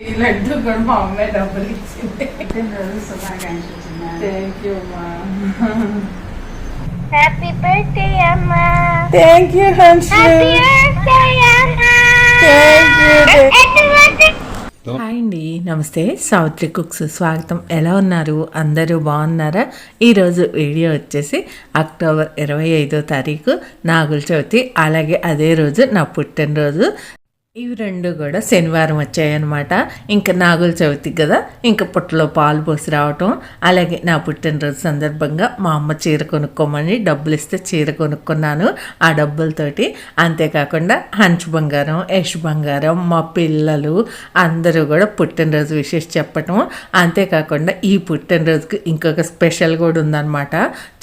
ఈ లడ్డు కూడా మా అమ్మాయి డబ్బులు ఇచ్చింది. Thank you. థ్యాంక్. హాయ్ అండి నమస్తే. సావిత్రి కుక్స్ స్వాగతం. ఎలా ఉన్నారు? అందరూ బాగున్నారా? ఈరోజు వీడియో వచ్చేసి అక్టోబర్ ఇరవై ఐదో తారీఖు నాగుల చవితి. అలాగే అదే రోజు నా పుట్టినరోజు. ఇవి రెండు కూడా శనివారం వచ్చాయన్నమాట. ఇంకా నాగుల చవితి కదా ఇంకా పుట్టలో పాలు పోసి రావటం. అలాగే నా పుట్టినరోజు సందర్భంగా మా అమ్మ చీర కొనుక్కోమని డబ్బులు ఇస్తే చీర కొనుక్కున్నాను ఆ డబ్బులతోటి. అంతేకాకుండా హంచ్ బంగారం యష్ బంగారం మా పిల్లలు అందరూ కూడా పుట్టినరోజు విశేష చెప్పటం. అంతేకాకుండా ఈ పుట్టినరోజుకి ఇంకొక స్పెషల్ కూడా ఉందన్నమాట.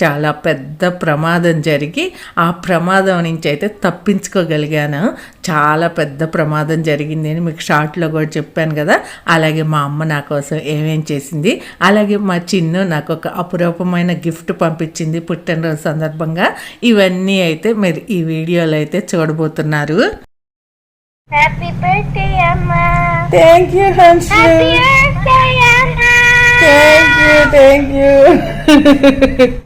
చాలా పెద్ద ప్రమాదం జరిగి ఆ ప్రమాదం నుంచి అయితే తప్పించుకోగలిగాను. చాలా పెద్ద ప్రమాదం జరిగింది అని మీకు షార్ట్లో కూడా చెప్పాను కదా. అలాగే మా అమ్మ నా కోసం ఏమేం చేసింది. అలాగే మా చిన్ను నాకు ఒక అపురూపమైన గిఫ్ట్ పంపించింది పుట్టినరోజు సందర్భంగా. ఇవన్నీ అయితే మీరు ఈ వీడియోలో అయితే చూడబోతున్నారు. Thank you. Thank you thank you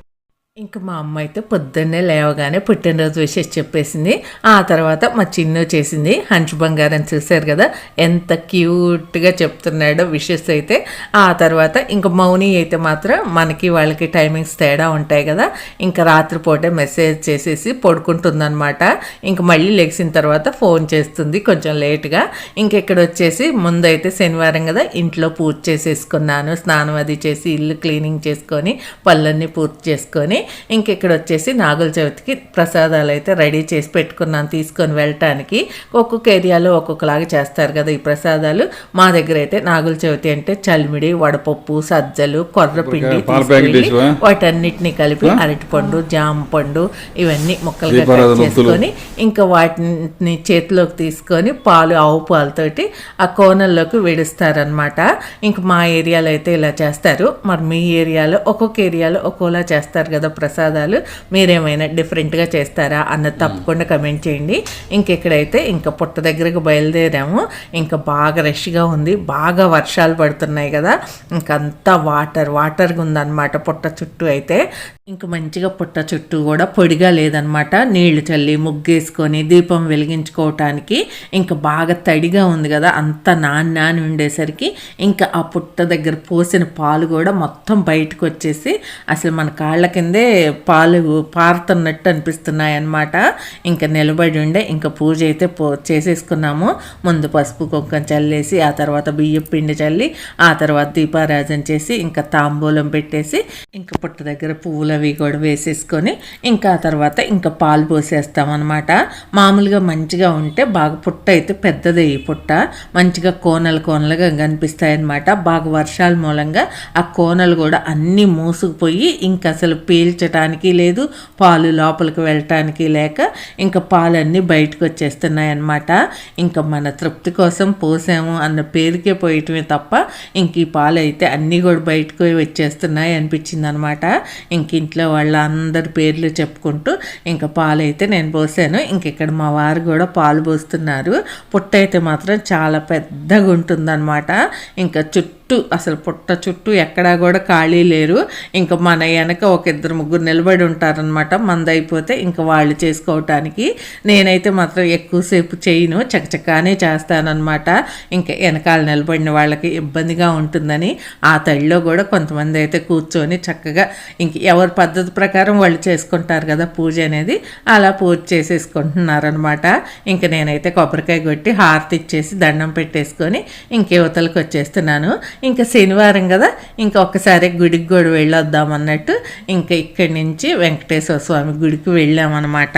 ఇంకా మా అమ్మ అయితే పొద్దున్నే లేవగానే పుట్టినరోజు విషయం చెప్పేసింది. ఆ తర్వాత మా చిన్ను చేసింది హంచు బంగారం చూశారు కదా? ఎంత క్యూట్గా చెప్తున్నాడో విషెస్ అయితే. ఆ తర్వాత ఇంకా మౌని అయితే మాత్రం మనకి వాళ్ళకి టైమింగ్స్ తేడా ఉంటాయి కదా? ఇంకా రాత్రిపూటే మెసేజ్ చేసేసి పడుకుంటుందన్నమాట. ఇంకా మళ్ళీ లెగిసిన తర్వాత ఫోన్ చేస్తుంది కొంచెం లేట్గా. ఇంక ఇక్కడ వచ్చేసి ముందైతే శనివారం కదా ఇంట్లో పూజ చేసేసుకున్నాను. స్నానం అది చేసి ఇల్లు క్లీనింగ్ చేసుకొని పళ్ళన్నీ పూర్తి చేసుకొని ఇంక ఇక్కడ వచ్చేసి నాగుల చవితికి ప్రసాదాలు అయితే రెడీ చేసి పెట్టుకున్నాను తీసుకొని వెళ్ళటానికి. ఒక్కొక్క ఏరియాలో ఒక్కొక్కలాగా చేస్తారు కదా ఈ ప్రసాదాలు. మా దగ్గర అయితే నాగుల చవితి అంటే చలిమిడి వడపప్పు సజ్జలు కొర్రపిండి తీసుకెళ్ళి? వాటన్నిటిని కలిపి అరటిపండు జామ పండు ఇవన్నీ ముక్కలుగా కట్ దీపారాధన చేసుకొని ఇంకా వాటిని చేతిలోకి తీసుకొని పాలు ఆవు పాలతోటి ఆ కోనల్లోకి విడుస్తారనమాట ఇంక మా ఏరియాలో అయితే ఇలా చేస్తారు. మరి మీ ఏరియాలో ఒక్కొక్క ఏరియాలో ఒక్కోలా చేస్తారు కదా ప్రసాదాలు మీరేమైనా డిఫరెంట్గా చేస్తారా అన్నది తప్పకుండా కమెంట్ చేయండి. ఇంకెక్కడైతే ఇంకా పుట్ట దగ్గరకు బయలుదేరాము ఇంకా బాగా రష్గా ఉంది. బాగా వర్షాలు పడుతున్నాయి కదా. ఇంకంతా వాటర్ వాటర్గా ఉందన్నమాట పుట్ట చుట్టూ అయితే. ఇంక మంచిగా పుట్ట చుట్టూ కూడా పొడిగా లేదనమాట నీళ్ళు చల్లి ముగ్గేసుకొని దీపం వెలిగించుకోవటానికి ఇంకా బాగా తడిగా ఉంది కదా. అంత నాని నాని ఉండేసరికి ఇంకా ఆ పుట్ట దగ్గర పోసిన పాలు కూడా మొత్తం బయటకు వచ్చేసి అసలు మన కాళ్ళ కిందే పాలు పారుతున్నట్టు అనిపిస్తున్నాయి అన్నమాట ఇంకా నిలబడి ఉండే ఇంకా పూజ అయితే పో చేసేసుకున్నాము. ముందు పసుపు కుంకం చల్లేసి ఆ తర్వాత బియ్యం పిండి చల్లి ఆ తర్వాత దీపారాజన చేసి ఇంకా తాంబూలం పెట్టేసి ఇంకా పుట్ట దగ్గర పువ్వులు అవి కూడా వేసేసుకొని ఇంకా ఆ తర్వాత ఇంకా పాలు పోసేస్తాం మామూలుగా మంచిగా ఉంటే బాగా పుట్ట అయితే పెద్దదే ఈ పుట్ట. మంచిగా కోనలు కోనలుగా కనిపిస్తాయన్నమాట. బాగా వర్షాల మూలంగా ఆ కోనలు కూడా అన్నీ మూసుకుపోయి ఇంకా అసలు పీల్చడానికి లేదు పాలు లోపలికి వెళ్ళటానికి లేక ఇంకా పాలన్నీ బయటకు వచ్చేస్తున్నాయి అన్నమాట ఇంకా మన తృప్తి కోసం పోసాము అన్న పేరుకే పోయటమే తప్ప ఇంక ఈ పాలు అయితే అన్నీ కూడా బయటకు వచ్చేస్తున్నాయి అనిపించింది అనమాట ఇంక ఇంట్లో వాళ్ళందరి పేర్లు చెప్పుకుంటూ ఇంకా పాలు అయితే నేను పోసాను. ఇంక ఇక్కడ మా వారు కూడా పాలు పోస్తున్నారు. పుట్ట అయితే మాత్రం చాలా పెద్దగా ఉంటుందన్నమాట. ఇంకా చుట్టూ చుట్టూ అసలు పుట్ట చుట్టూ ఎక్కడా కూడా ఖాళీ లేరు. ఇంకా మన వెనక ఒక ఇద్దరు ముగ్గురు నిలబడి ఉంటారనమాట మందైపోతే ఇంకా వాళ్ళు చేసుకోవటానికి. నేనైతే మాత్రం ఎక్కువసేపు చేయను. చకచకానే చేస్తానన్నమాట. ఇంకా వెనకాల నిలబడిన వాళ్ళకి ఇబ్బందిగా ఉంటుందని ఆ తడిలో కూడా కొంతమంది అయితే కూర్చొని చక్కగా ఇంక ఎవరి పద్ధతి ప్రకారం వాళ్ళు చేసుకుంటారు కదా పూజ అనేది అలా పూజ చేసేసుకుంటున్నారనమాట ఇంక నేనైతే కొబ్బరికాయ కొట్టి హారతి ఇచ్చేసి దండం పెట్టేసుకొని ఇంక యువతలకు వచ్చేస్తున్నాను. ఇంకా శనివారం కదా ఇంకా ఒక్కసారి గుడికి కూడా వెళ్ళొద్దాం అన్నట్టు ఇంకా ఇక్కడి నుంచి వెంకటేశ్వర స్వామి గుడికి వెళ్ళామన్నమాట.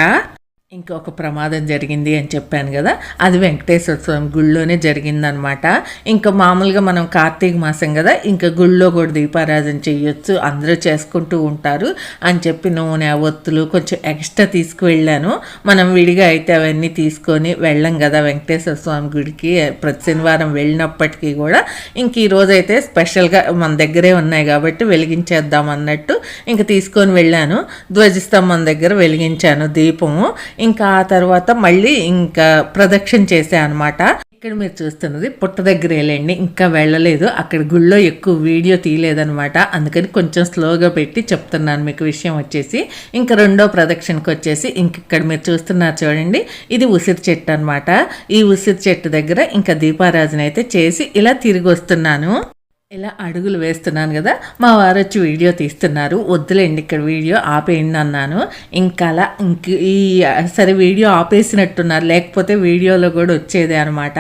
ఇంకొక ప్రమాదం జరిగింది అని చెప్పాను కదా అది వెంకటేశ్వర స్వామి గుళ్ళోనే జరిగిందనమాట ఇంకా మామూలుగా మనం కార్తీక మాసం కదా ఇంకా గుళ్ళో కూడా దీపారాధన చేయొచ్చు అందరూ చేసుకుంటూ ఉంటారు అని చెప్పి నూనె ఒత్తులు కొంచెం ఎక్స్ట్రా తీసుకువెళ్ళాను. మనం విడిగా అయితే అవన్నీ తీసుకొని వెళ్ళం కదా వెంకటేశ్వర స్వామి గుడికి ప్రతి శనివారం వెళ్ళినప్పటికీ కూడా. ఇంక ఈరోజైతే అయితే స్పెషల్గా మన దగ్గరే ఉన్నాయి కాబట్టి వెలిగించేద్దాం అన్నట్టు ఇంక తీసుకొని వెళ్ళాను. ధ్వజస్తంభం దగ్గర వెలిగించాను దీపము. ఇంకా ఆ తర్వాత మళ్ళీ ఇంకా ప్రదక్షిణ చేసా అనమాట ఇక్కడ మీరు చూస్తున్నది పుట్ట దగ్గర వెళ్ళండి. ఇంకా వెళ్ళలేదు. అక్కడ గుళ్ళో ఎక్కువ వీడియో తీయలేదనమాట అందుకని కొంచెం స్లోగా పెట్టి చెప్తున్నాను మీకు విషయం వచ్చేసి. ఇంకా రెండో ప్రదక్షిణకి వచ్చేసి ఇంక ఇక్కడ మీరు చూస్తున్నారు చూడండి. ఇది ఉసిరి చెట్టు అనమాట ఈ ఉసిరి చెట్టు దగ్గర ఇంకా దీపారాజన అయితే చేసి ఇలా తిరిగి వస్తున్నాను. ఇలా అడుగులు వేస్తున్నాను కదా మా వారు వచ్చి వీడియో తీస్తున్నారు. వద్దులేండి ఇక్కడ వీడియో ఆపేయండి అన్నాను. ఇంకా అలా ఇంక ఈ సరే వీడియో ఆపేసినట్టున్నారు లేకపోతే వీడియోలో కూడా వచ్చేదే అనమాట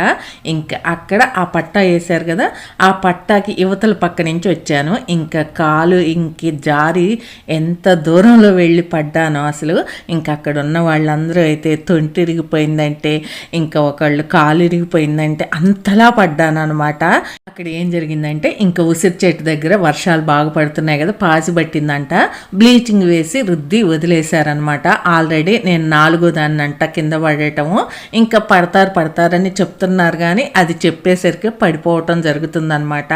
ఇంకా అక్కడ ఆ పట్టా వేశారు కదా ఆ పట్టాకి యువతల పక్క నుంచి వచ్చాను. ఇంకా కాలు ఇంక జారి ఎంత దూరంలో వెళ్ళి పడ్డానో అసలు. ఇంకా అక్కడ ఉన్న వాళ్ళందరూ అయితే తొంటి ఇరిగిపోయిందంటే ఇంకా ఒకళ్ళు కాలు ఇరిగిపోయిందంటే అంతలా పడ్డాను అనమాట అక్కడ ఏం జరిగిందంటే ఇంకా ఉసిరి చెట్టు దగ్గర వర్షాలు బాగా పడుతున్నాయి కదా పాసి పట్టిందంట. బ్లీచింగ్ వేసి రుద్ది వదిలేశారనమాట ఆల్రెడీ నేను నాలుగో దాన్ని అంట కింద పడటము ఇంకా పడతారు పడతారని చెప్తున్నారు కానీ అది చెప్పేసరికి పడిపోవటం జరుగుతుందనమాట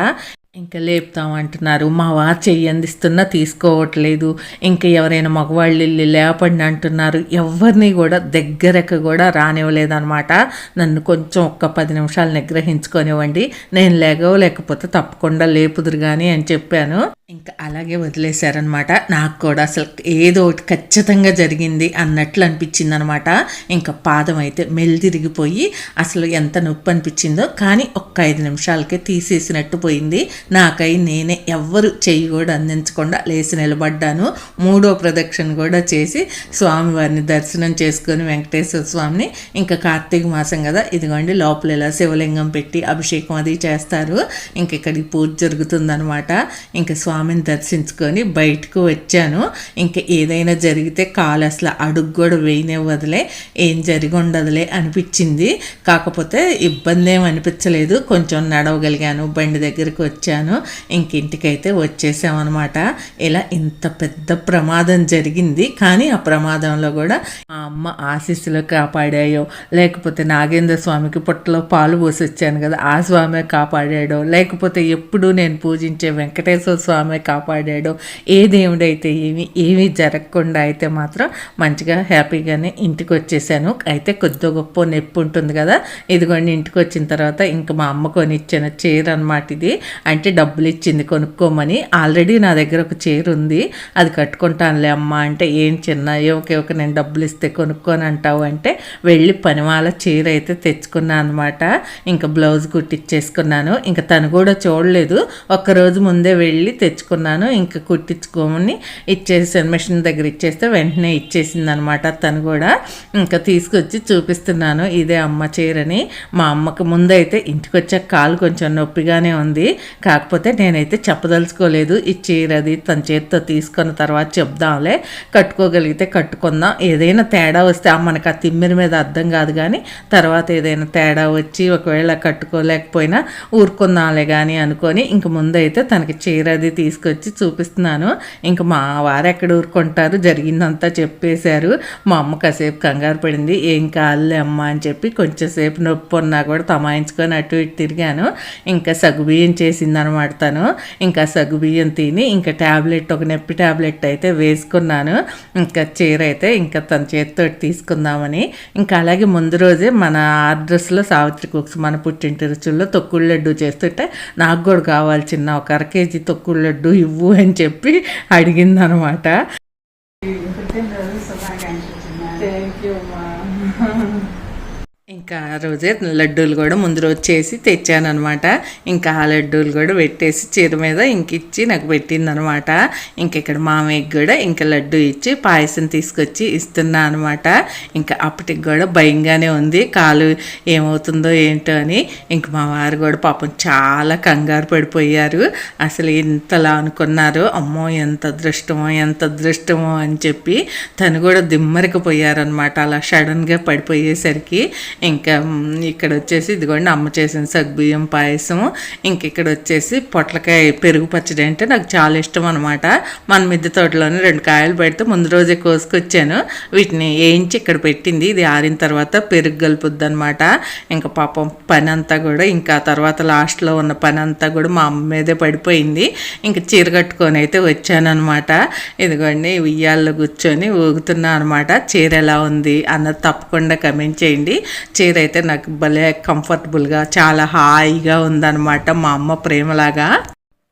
ఇంకా లేపుతాం అంటున్నారు మా వారు చెయ్యి అందిస్తున్నా తీసుకోవట్లేదు. ఇంకా ఎవరైనా మగవాళ్ళు వెళ్ళి లేపండి అంటున్నారు. ఎవరిని కూడా దగ్గరకు కూడా రానివ్వలేదన్నమాట. నన్ను కొంచెం ఒక్క పది నిమిషాలు నిగ్రహించుకొనివ్వండి. నేను లేకపోతే తప్పకుండా లేపుదురు కానీ అని చెప్పాను. ఇంకా అలాగే వదిలేశారనమాట నాకు కూడా అసలు ఏదో ఒకటి ఖచ్చితంగా జరిగింది అన్నట్లు అనిపించింది అనమాట ఇంకా పాదం అయితే మెల్దిరిగిపోయి అసలు ఎంత నొప్పి అనిపించిందో కానీ ఒక్క ఐదు నిమిషాలకే తీసేసినట్టు పోయింది. నాకై నేనే ఎవ్వరు చెయ్యి కూడా అందించకుండా లేచి నిలబడ్డాను. మూడో ప్రదక్షిణ కూడా చేసి స్వామివారిని దర్శనం చేసుకొని వెంకటేశ్వర స్వామిని ఇంకా కార్తీక మాసం కదా ఇదిగోండి లోపల ఇలా శివలింగం పెట్టి అభిషేకం అది చేస్తారు. ఇంక ఇక్కడికి పూజ జరుగుతుందనమాట ఇంకా స్వామిని దర్శించుకొని బయటకు వచ్చాను. ఇంకా ఏదైనా జరిగితే కాలు అసలు అడుగు కూడా వేయనివ్వదులే ఏం జరిగి ఉండదులే అనిపించింది. కాకపోతే ఇబ్బంది ఏం అనిపించలేదు. కొంచెం నడవగలిగాను బండి దగ్గరికి వచ్చాను. ఇంక ఇంటికైతే వచ్చేసామన్నమాట. ఇలా ఇంత పెద్ద ప్రమాదం జరిగింది. కానీ ఆ ప్రమాదంలో కూడా మా అమ్మ ఆశీస్సులు కాపాడాయో లేకపోతే నాగేంద్ర స్వామికి పుట్టలో పాలు పోసి వచ్చాను కదా ఆ స్వామి కాపాడాడో లేకపోతే ఎప్పుడు నేను పూజించే వెంకటేశ్వర స్వామి కాపాడాడో ఏ దేవుడైతే ఏమి ఏమీ జరగకుండా అయితే మాత్రం మంచిగా హ్యాపీగానే ఇంటికి వచ్చేసాను అయితే కొద్ది గొప్ప నొప్పి ఉంటుంది కదా ఇదిగోండి ఇంటికి వచ్చిన తర్వాత ఇంకా మా అమ్మ కొనిచ్చిన చీర అనమాట ఇది. అంటే డబ్బులు ఇచ్చింది కొనుక్కోమని ఆల్రెడీ నా దగ్గర ఒక చీర ఉంది. అది కట్టుకుంటానులే అమ్మ అంటే ఏం చిన్న ఓకే ఓకే నేను డబ్బులు ఇస్తే కొనుక్కొని అంటావు అంటే వెళ్ళి పనివాళ్ళ చీర అయితే తెచ్చుకున్నాను అనమాట ఇంకా బ్లౌజ్ కుట్టించేసుకున్నాను ఇంకా తను కూడా చూడలేదు. ఒక్కరోజు ముందే వెళ్ళి తెచ్చుకున్నాను. ఇంకా కుట్టించుకోమని ఇచ్చేసాను మిషన్ దగ్గర ఇచ్చేస్తే వెంటనే ఇచ్చేసింది అనమాట తను కూడా. ఇంకా తీసుకొచ్చి చూపిస్తున్నాను. ఇదే అమ్మ చీరని. మా అమ్మకు ముందైతే ఇంటికి వచ్చాక కాలు కొంచెం నొప్పిగానే ఉంది. కాకపోతే నేనైతే చెప్పదలుచుకోలేదు ఈ చీర అది తన చేతితో తీసుకున్న తర్వాత చెప్దాంలే. కట్టుకోగలిగితే కట్టుకుందాం. ఏదైనా తేడా వస్తే మనకు ఆ తిమ్మిరి మీద అర్థం కాదు కానీ తర్వాత ఏదైనా తేడా వచ్చి ఒకవేళ కట్టుకోలేకపోయినా ఊరుకుందాంలే కానీ అనుకొని ఇంక ముందైతే తనకి చీర అది తీసుకొచ్చి చూపిస్తున్నాను. ఇంక మా వారు ఎక్కడ ఊరుకుంటారు? జరిగిందంతా చెప్పేశారు. మా అమ్మ కాసేపు కంగారు పడింది. ఏం కాదులే అమ్మ అని చెప్పి కొంచెంసేపు నొప్పి ఉన్నా కూడా తమాయించుకొని అటు ఇటు తిరిగాను. ఇంకా సగ్గుబియ్యం చేసిందనమాట తను. ఇంకా సగ్గుబియ్యం తిని ఇంకా ట్యాబ్లెట్ ఒక నొప్పి ట్యాబ్లెట్ అయితే వేసుకున్నాను. ఇంకా చీర అయితే ఇంకా తన చేతితో తీసుకుందామని. ఇంకా అలాగే ముందు రోజే మన అడ్రస్లో సావిత్రి కుక్స్ మన పుట్టింటి రుచుల్లో తొక్కుడు లడ్డు చేస్తుంటే నాకు కూడా కావాలి చిన్న ఒక అర కేజీ తొక్కుడు లడ్డు ఇవ్వు అని చెప్పి అడిగిందనమాట థ్యాంక్ యూ అమ్మా. ఇంకా ఆ రోజే లడ్డూలు కూడా ముందు రోజు చేసి తెచ్చానమాట ఇంకా ఆ లడ్డూలు కూడా పెట్టేసి చీర మీద ఇంక ఇచ్చి నాకు పెట్టిందనమాట ఇంక ఇక్కడ మామయ్యకి కూడా ఇంకా లడ్డు ఇచ్చి పాయసం తీసుకొచ్చి ఇస్తున్నా అనమాట ఇంకా అప్పటికి కూడా భయంగానే ఉంది. కాలు ఏమవుతుందో ఏంటో అని ఇంక మా వారు కూడా పాపం చాలా కంగారు పడిపోయారు. అసలు ఇంతలా అనుకున్నారు. అమ్మో ఎంత అదృష్టమో ఎంత అదృష్టమో అని చెప్పి తను కూడా దిమ్మరికపోయారనమాట అలా సడన్గా పడిపోయేసరికి ఇంకా ఇక్కడ వచ్చేసి ఇదిగోండి అమ్మ చేసిన సగ్బియ్యం పాయసం ఇంక ఇక్కడ వచ్చేసి పొట్లకాయ పెరుగు పచ్చడి అంటే నాకు చాలా ఇష్టం అనమాట మన మిద్దె తోటలోనే రెండు కాయలు పెడితే ముందు రోజే కోసుకొచ్చాను. వీటిని వేయించి ఇక్కడ పెట్టింది. ఇది ఆరిన తర్వాత పెరుగు కలుపుద్ది అనమాట ఇంకా పాపం పని అంతా కూడా ఇంకా తర్వాత లాస్ట్లో ఉన్న పని అంతా కూడా మా అమ్మ మీదే పడిపోయింది. ఇంకా చీర కట్టుకొని అయితే వచ్చానమాట ఇదిగోండి ఉయ్యాల్లో కూర్చొని ఊగుతున్నా అనమాట చీర ఎలా ఉంది అన్నది తప్పకుండా కమెంట్ చేయండి. చీర అయితే నాకు భలే కంఫర్టబుల్గా చాలా హాయిగా ఉందన్నమాట మా అమ్మ ప్రేమలాగా.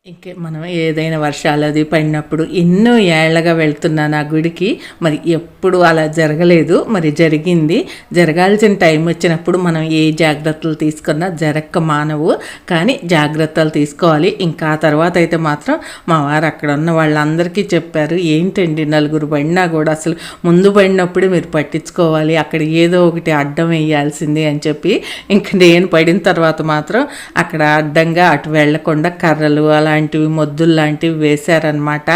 ఇంకే మనం ఏదైనా వర్షాలు అది పడినప్పుడు ఎన్నో ఏళ్ళగా వెళ్తున్నాను ఆ గుడికి. మరి ఎప్పుడు అలా జరగలేదు. మరి జరిగింది. జరగాల్సిన టైం వచ్చినప్పుడు మనం ఏ జాగ్రత్తలు తీసుకున్నా జరక్క మానవు. కానీ జాగ్రత్తలు తీసుకోవాలి. ఇంకా ఆ తర్వాత అయితే మాత్రం మా వారు అక్కడ ఉన్న వాళ్ళందరికీ చెప్పారు. ఏంటండి నలుగురు పడినా కూడా అసలు ముందు పడినప్పుడు మీరు పట్టించుకోవాలి. అక్కడ ఏదో ఒకటి అడ్డం వేయాల్సింది అని చెప్పి. ఇంక నేను పడిన తర్వాత మాత్రం అక్కడ అడ్డంగా అటు వెళ్ళకుండా కర్రలు అలా లాంటివి మొద్దులు లాంటివి వేశారనమాట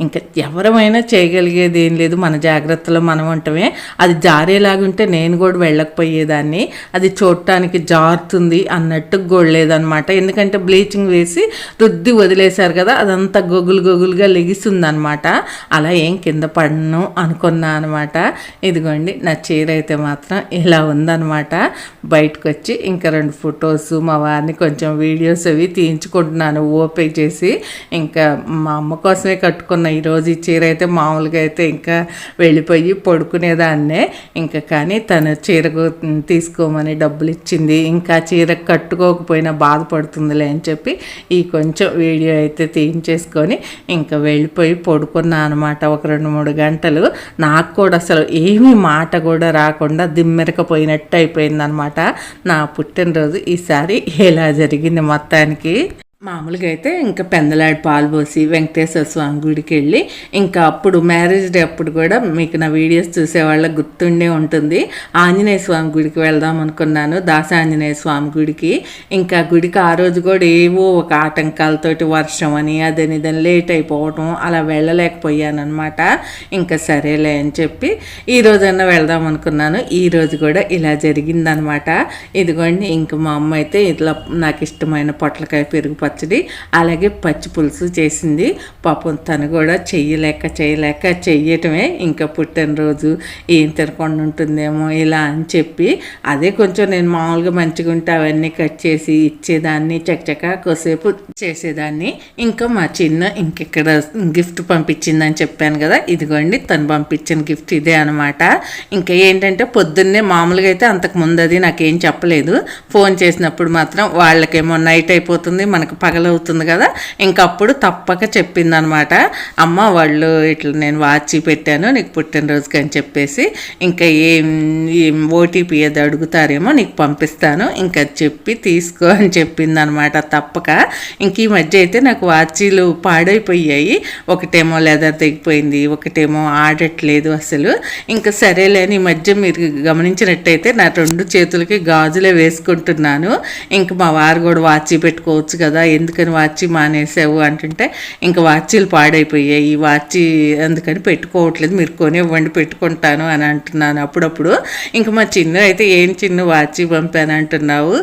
ఇంకా ఎవరమైనా చేయగలిగేది ఏం లేదు. మన జాగ్రత్తలో మనం ఉండటమే అది జారేలాగుంటే నేను కూడా వెళ్ళకపోయేదాన్ని. అది చూడటానికి జారుతుంది అన్నట్టు గోడలేదనమాట ఎందుకంటే బ్లీచింగ్ వేసి రుద్ది వదిలేశారు కదా అదంతా గొగులు గొగులుగా లెగిస్తుంది అనమాట అలా ఏం కింద పడను అనుకున్నా అనమాట ఇదిగోండి నా చీర అయితే మాత్రం ఇలా ఉందనమాట బయటకు వచ్చి ఇంకా రెండు ఫొటోస్ మా వారిని కొంచెం వీడియోస్ అవి తీయించుకుంటున్నాను. ఓపెన్ వచ్చేసి ఇంకా మా అమ్మ కోసమే కట్టుకున్న ఈరోజు ఈ చీర అయితే మామూలుగా అయితే ఇంకా వెళ్ళిపోయి పడుకునేదాన్నే. ఇంకా కానీ తను చీరకు తీసుకోమని డబ్బులు ఇచ్చింది. ఇంకా చీర కట్టుకోకపోయినా బాధపడుతుందిలే అని చెప్పి ఈ కొంచెం వీడియో అయితే తీయించేసుకొని ఇంకా వెళ్ళిపోయి పడుకున్నా అనమాట ఒక రెండు మూడు గంటలు. నాకు కూడా అసలు ఏమీ మాట కూడా రాకుండా దిమ్మెరకపోయినట్టు అయిపోయిందనమాట నా పుట్టినరోజు. ఈసారి ఎలా జరిగింది మొత్తానికి? మామూలుగా అయితే ఇంకా పెందలాడి పాలు పోసి వెంకటేశ్వర స్వామి గుడికి వెళ్ళి ఇంకా అప్పుడు మ్యారేజ్ డే అప్పుడు కూడా మీకు నా వీడియోస్ చూసే వాళ్ళకి గుర్తుండే ఉంటుంది. ఆంజనేయ స్వామి గుడికి వెళ్దాం అనుకున్నాను. దాస ఆంజనేయ స్వామి గుడికి. ఇంకా గుడికి ఆ రోజు కూడా ఏవో ఒక ఆటంకాలతోటి వర్షం అని అదని ఇదని లేట్ అయిపోవటం అలా వెళ్ళలేకపోయాను అనమాట ఇంకా సరేలే అని చెప్పి ఈ రోజైనా వెళ్దాం అనుకున్నాను. ఈ రోజు కూడా ఇలా జరిగిందనమాట ఇదిగోండి ఇంకా మా అమ్మ అయితే ఇట్లా నాకు ఇష్టమైన పొట్లకాయ పెరుగు పచ్చడి అలాగే పచ్చి పులుసు చేసింది. పాపం తను కూడా చెయ్యలేక చేయలేక చెయ్యటమే ఇంకా పుట్టినరోజు. ఏం తినకుండా ఉంటుందేమో ఇలా అని చెప్పి అదే కొంచెం నేను మామూలుగా మంచిగా ఉంటే అవన్నీ కట్ చేసి ఇచ్చేదాన్ని చకచక కొసేపు చేసేదాన్ని. ఇంకా మా చిన్న ఇంకెక్కడ గిఫ్ట్ పంపించిందని చెప్పాను కదా ఇదిగోండి తను పంపించిన గిఫ్ట్ ఇదే అనమాట ఇంకా ఏంటంటే పొద్దున్నే మామూలుగా అయితే అంతకు ముందు అది నాకేం చెప్పలేదు. ఫోన్ చేసినప్పుడు మాత్రం వాళ్ళకేమో నైట్ అయిపోతుంది మనకు పగలవుతుంది కదా. ఇంకప్పుడు తప్పక చెప్పిందనమాట. అమ్మ వాళ్ళు ఇట్లా నేను వాచి పెట్టాను నీకు పుట్టినరోజుకి అని చెప్పేసి ఇంకా ఏం ఏం ఓటీపీ అది అడుగుతారేమో నీకు పంపిస్తాను ఇంకా చెప్పి తీసుకో అని చెప్పింది అనమాట తప్పక. ఇంక ఈ మధ్య అయితే నాకు వాచీలు పాడైపోయాయి. ఒకటేమో లెదర్ తెగిపోయింది ఒకటేమో ఆడట్లేదు అసలు. ఇంకా సరేలేని ఈ మధ్య మీరు గమనించినట్టయితే నా రెండు చేతులకి గాజులే వేసుకుంటున్నాను. ఇంక మా వారు కూడా వాచి పెట్టుకోవచ్చు కదా ఎందుకని వాచి మానేసావు అంటుంటే ఇంకా వాచీలు పాడైపోయాయి ఈ వాచి అందుకని పెట్టుకోవట్లేదు మీరు కొనివ్వండి పెట్టుకుంటాను అని అంటున్నాను. అప్పుడప్పుడు ఇంకా మా చిన్న అయితే ఏం చిన్న వాచి పంపాను అంటున్నావు?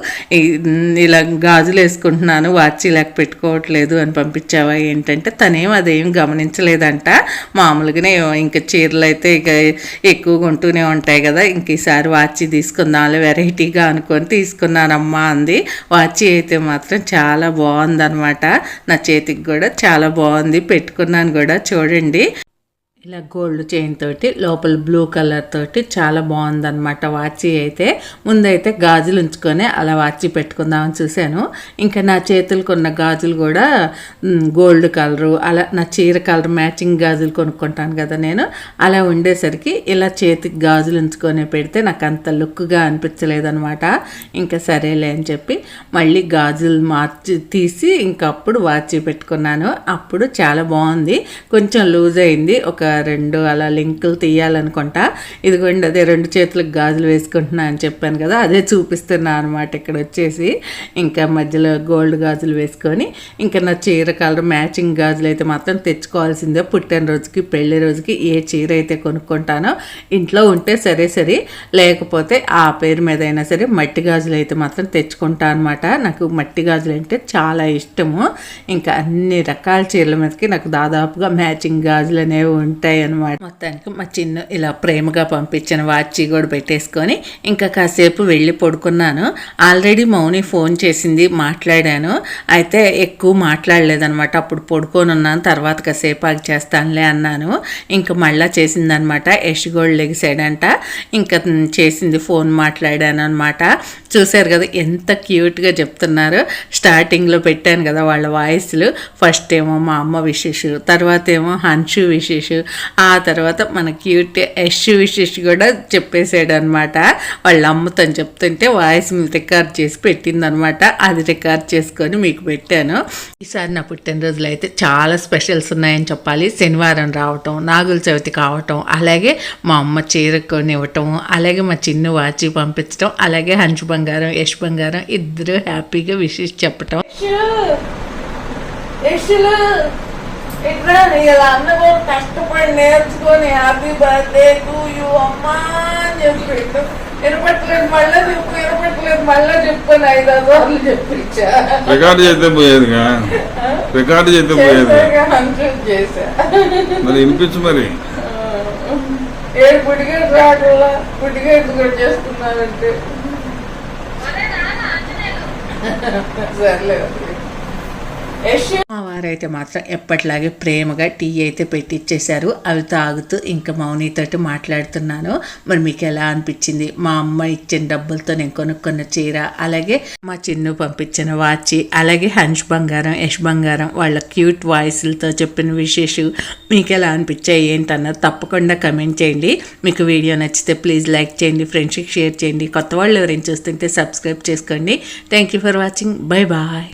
ఇలా గాజులు వేసుకుంటున్నాను వాచి లేక పెట్టుకోవట్లేదు అని పంపించావా ఏంటంటే తనేం అదేం గమనించలేదంట. మామూలుగానే ఇంకా చీరలు అయితే ఇక ఎక్కువగా ఉంటూనే ఉంటాయి కదా ఇంక ఈసారి వాచి తీసుకుందాంలే వెరైటీగా అనుకొని తీసుకున్నానమ్మా అంది. వాచి అయితే మాత్రం చాలా బాగుంది. బాగుందనమాట నా చేతికి కూడా చాలా బాగుంది. పెట్టుకున్నాను కూడా చూడండి. ఇలా గోల్డ్ చైన్ తోటి లోపల బ్లూ కలర్ తోటి చాలా బాగుందన్నమాట వాచి అయితే. ముందైతే గాజులు ఉంచుకొని అలా వాచి పెట్టుకుందామని చూశాను. ఇంకా నా చేతులకు ఉన్న గాజులు కూడా గోల్డ్ కలరు అలా నా చీర కలర్ మ్యాచింగ్ గాజులు కొనుక్కుంటాను కదా నేను. అలా ఉండేసరికి ఇలా చేతికి గాజులు ఉంచుకొని పెడితే నాకు అంత లుక్గా అనిపించలేదన్నమాట. ఇంకా సరేలే అని చెప్పి మళ్ళీ గాజులు మార్చి తీసి ఇంకప్పుడు వాచి పెట్టుకున్నాను. అప్పుడు చాలా బాగుంది. కొంచెం లూజ్ అయింది. ఒక రెండు అలా లింకులు తీయాలనుకుంటా. ఇదిగోండి అదే రెండు చేతులకు గాజులు వేసుకుంటున్నా అని చెప్పాను కదా అదే చూపిస్తున్నా అనమాట ఇక్కడ వచ్చేసి. ఇంకా మధ్యలో గోల్డ్ గాజులు వేసుకొని ఇంకా నా చీర కలర్ మ్యాచింగ్ గాజులు అయితే మాత్రం తెచ్చుకోవాల్సిందే. పుట్టినరోజుకి పెళ్ళి రోజుకి ఏ చీర అయితే కొనుక్కుంటానో ఇంట్లో ఉంటే సరే సరే లేకపోతే ఆ పేరు మీద అయినా సరే మట్టి గాజులు అయితే మాత్రం తెచ్చుకుంటా అనమాట నాకు మట్టి గాజులు అంటే చాలా ఇష్టము. ఇంకా అన్ని రకాల చీరల మీదకి నాకు దాదాపుగా మ్యాచింగ్ గాజులు అనేవి ఉంటాయి అనమాట మొత్తానికి మా చిన్న ఇలా ప్రేమగా పంపించిన వాచి కూడా పెట్టేసుకొని ఇంకా కాసేపు వెళ్ళి పడుకున్నాను. ఆల్రెడీ మౌని ఫోన్ చేసింది మాట్లాడాను. అయితే ఎక్కువ మాట్లాడలేదనమాట అప్పుడు పడుకొని ఉన్నాను తర్వాత కాసేపు ఆగి చేస్తానులే అన్నాను. ఇంకా మళ్ళీ చేసిందనమాట యష్ గోల్డ్ లెగిసాడంట. ఇంకా చేసింది ఫోన్ మాట్లాడాను అనమాట చూశారు కదా ఎంత క్యూట్గా చెప్తున్నారు. స్టార్టింగ్లో పెట్టాను కదా వాళ్ళ వాయిస్లు. ఫస్ట్ ఏమో మా అమ్మ విశేషు తర్వాత ఏమో హన్షు విశేషు ఆ తర్వాత మన క్యూట్ యష్ విశేష్ కూడా చెప్పేశాడు అనమాట వాళ్ళ అమ్మతో చెప్తుంటే వాయిస్ రికార్డ్ చేసి పెట్టిందనమాట. అది రికార్డ్ చేసుకొని మీకు పెట్టాను. ఈసారి నా పుట్టినరోజులు అయితే చాలా స్పెషల్స్ ఉన్నాయని చెప్పాలి. శనివారం రావటం నాగుల చవితి కావటం అలాగే మా అమ్మ చీర కొని ఇవ్వటం అలాగే మా చిన్న వాచి పంపించడం అలాగే హంచు బంగారం యశ్ బంగారం ఇద్దరు హ్యాపీగా విషెస్ చెప్పటం. ఇట్లా ఇలా అందరూ కష్టపడి నేర్చుకొని హ్యాపీ బర్త్డే టు యూ అమ్మా అని చెప్పి పెట్టు వినపట్లేదు మళ్ళా చెప్పు వినపట్లేదు మళ్ళా చెప్పుకొని ఐదు సార్లు చెప్పించా రికార్డు చేస్తే పోయేదిగా? రికార్డు చేస్తే హండ్రెడ్ చేశా. మరి వినిపించు మరి. ఏడు పుడిగేడు రాకుండా పుడిగేడు కూడా చేసుకున్నారంటే సర్లే యశు మా వారైతే మాత్రం ఎప్పటిలాగే ప్రేమగా టీ అయితే పెట్టిచ్చేశారు. అవి తాగుతూ ఇంకా మౌనితోటి మాట్లాడుతున్నాను. మరి మీకు ఎలా అనిపించింది? మా అమ్మ ఇచ్చిన డబ్బులతో నేను కొనుక్కున్న చీర అలాగే మా చిన్ను పంపించిన వాచి అలాగే హంష్ బంగారం యష్ బంగారం వాళ్ళ క్యూట్ వాయిస్లతో చెప్పిన విశేషం మీకు ఎలా అనిపించాయి ఏంటన్నది తప్పకుండా కమెంట్ చేయండి. మీకు వీడియో నచ్చితే ప్లీజ్ లైక్ చేయండి ఫ్రెండ్స్కి షేర్ చేయండి. కొత్త వాళ్ళు ఎవరైనా చూస్తుంటే సబ్స్క్రైబ్ చేసుకోండి. Thank you for watching. Bye bye.